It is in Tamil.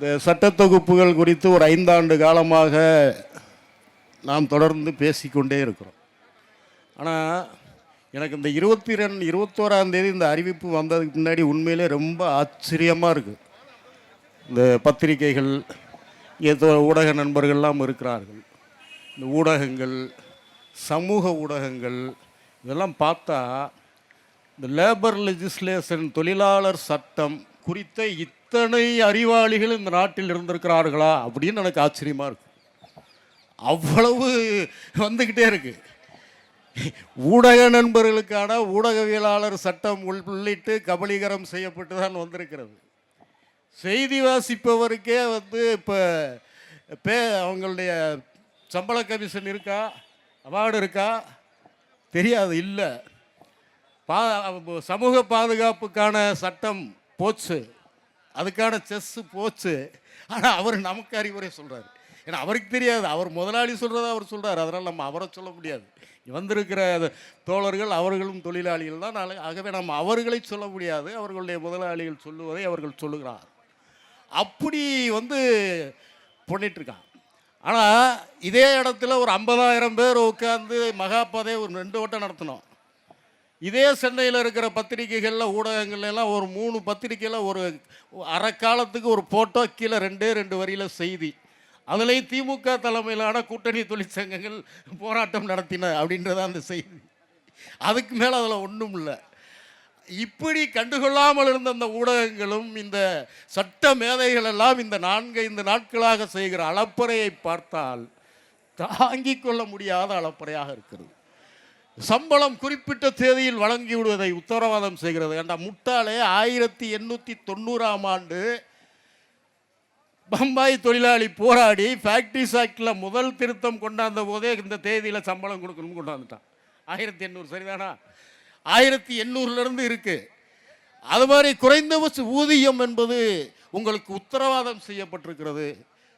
இந்த சட்டத்தொகுப்புகள் குறித்து ஒரு ஐந்தாண்டு காலமாக நாம் தொடர்ந்து பேசிக்கொண்டே இருக்கிறோம். ஆனால் எனக்கு இந்த இருபத்தி ரெண்டு இருபத்தோராம் தேதி இந்த அறிவிப்பு வந்ததுக்கு முன்னாடி உண்மையிலே ரொம்ப ஆச்சரியமாக இருக்குது இந்த பத்திரிகைகள் ஏதோ ஊடக நண்பர்கள்லாம் இருக்கிறார்கள். இந்த ஊடகங்கள் சமூக ஊடகங்கள் இதெல்லாம் பார்த்தா இந்த லேபர் லெஜிஸ்லேஷன் தொழிலாளர் சட்டம் குறித்த இத்தனை அறிவாளிகள் இந்த நாட்டில் இருந்திருக்கிறார்களா அப்படின்னு எனக்கு ஆச்சரியமாக இருக்கு. அவ்வளவு வந்துக்கிட்டே இருக்கு. ஊடக நண்பர்களுக்கான ஊடகவியலாளர் சட்டம் உள்- உள்ளிட்டு கபலீகரம் செய்யப்பட்டு தான் வந்திருக்கிறது. செய்தி வாசிப்பவருக்கே வந்து இப்போ பே அவங்களுடைய சம்பள கமிஷன் இருக்கா? அவார்டு இருக்கா? தெரியாது இல்லை. பா சமூக பாதுகாப்புக்கான சட்டம் போச்சு. அதுக்கான செஸ்ஸு போச்சு. ஆனால் அவர் நமக்கு அறிவுரை சொல்கிறார் ஏன்னா அவருக்கு தெரியாது. அவர் முதலாளி சொல்கிறத அவர் சொல்கிறார் அதனால் நம்ம அவரை சொல்ல முடியாது. வந்திருக்கிற தோழர்கள் அவர்களும் தொழிலாளிகள் தான். நாளை ஆகவே நம்ம அவர்களை சொல்ல முடியாது. அவர்களுடைய முதலாளிகள் சொல்லுவதை அவர்கள் சொல்லுகிறார். அப்படி வந்து பண்ணிகிட்ருக்கான் ஆனால் இதே இடத்துல ஒரு ஐம்பதாயிரம் பேர் உட்காந்து மகாபாதை ஒரு ரெண்டு ஓட்டம் நடத்தினோம் இதே சென்னையில் இருக்கிற பத்திரிகைகளில் ஊடகங்கள்லாம் எல்லாம் ஒரு மூணு பத்திரிக்கையில் ஒரு அறக்காலத்துக்கு ஒரு போட்டோ கீழே ரெண்டே ரெண்டு வரியில் செய்தி. அதுலேயும் திமுக தலைமையிலான கூட்டணி தொழிற்சங்கங்கள் போராட்டம் நடத்தின அப்படின்றத அந்த செய்தி. அதுக்கு மேலே அதில் ஒன்றும் இல்லை. இப்படி கண்டுகொள்ளாமல் இருந்த அந்த ஊடகங்களும் இந்த சட்ட மேதைகள் எல்லாம் இந்த நான்கு ஐந்து நாட்களாக செய்கிற அளப்பறையை பார்த்தால் தாங்கிக் கொள்ள முடியாத அளப்பறையாக இருக்கிறது. சம்பளம் குறிப்பிட்ட தேதியில் வழங்கி விடுவதை உத்தரவாதம் செய்கிறது. ஏண்டா முட்டாளே ஆயிரத்தி எண்ணூற்றி தொண்ணூறாம் ஆண்டு பம்பாய் தொழிலாளி போராடி ஃபேக்ட்ரிஸ் ஆக்டில் முதல் திருத்தம் கொண்டாந்த போதே இந்த தேதியில் சம்பளம் கொடுக்கணும்னு கொண்டாந்துட்டான் ஆயிரத்தி எண்ணூறு சரிதானா ஆயிரத்தி எண்ணூறுலேருந்து இருக்குது அது மாதிரி குறைந்தபட்ச ஊதியம் என்பது உங்களுக்கு உத்தரவாதம் செய்யப்பட்டிருக்கிறது.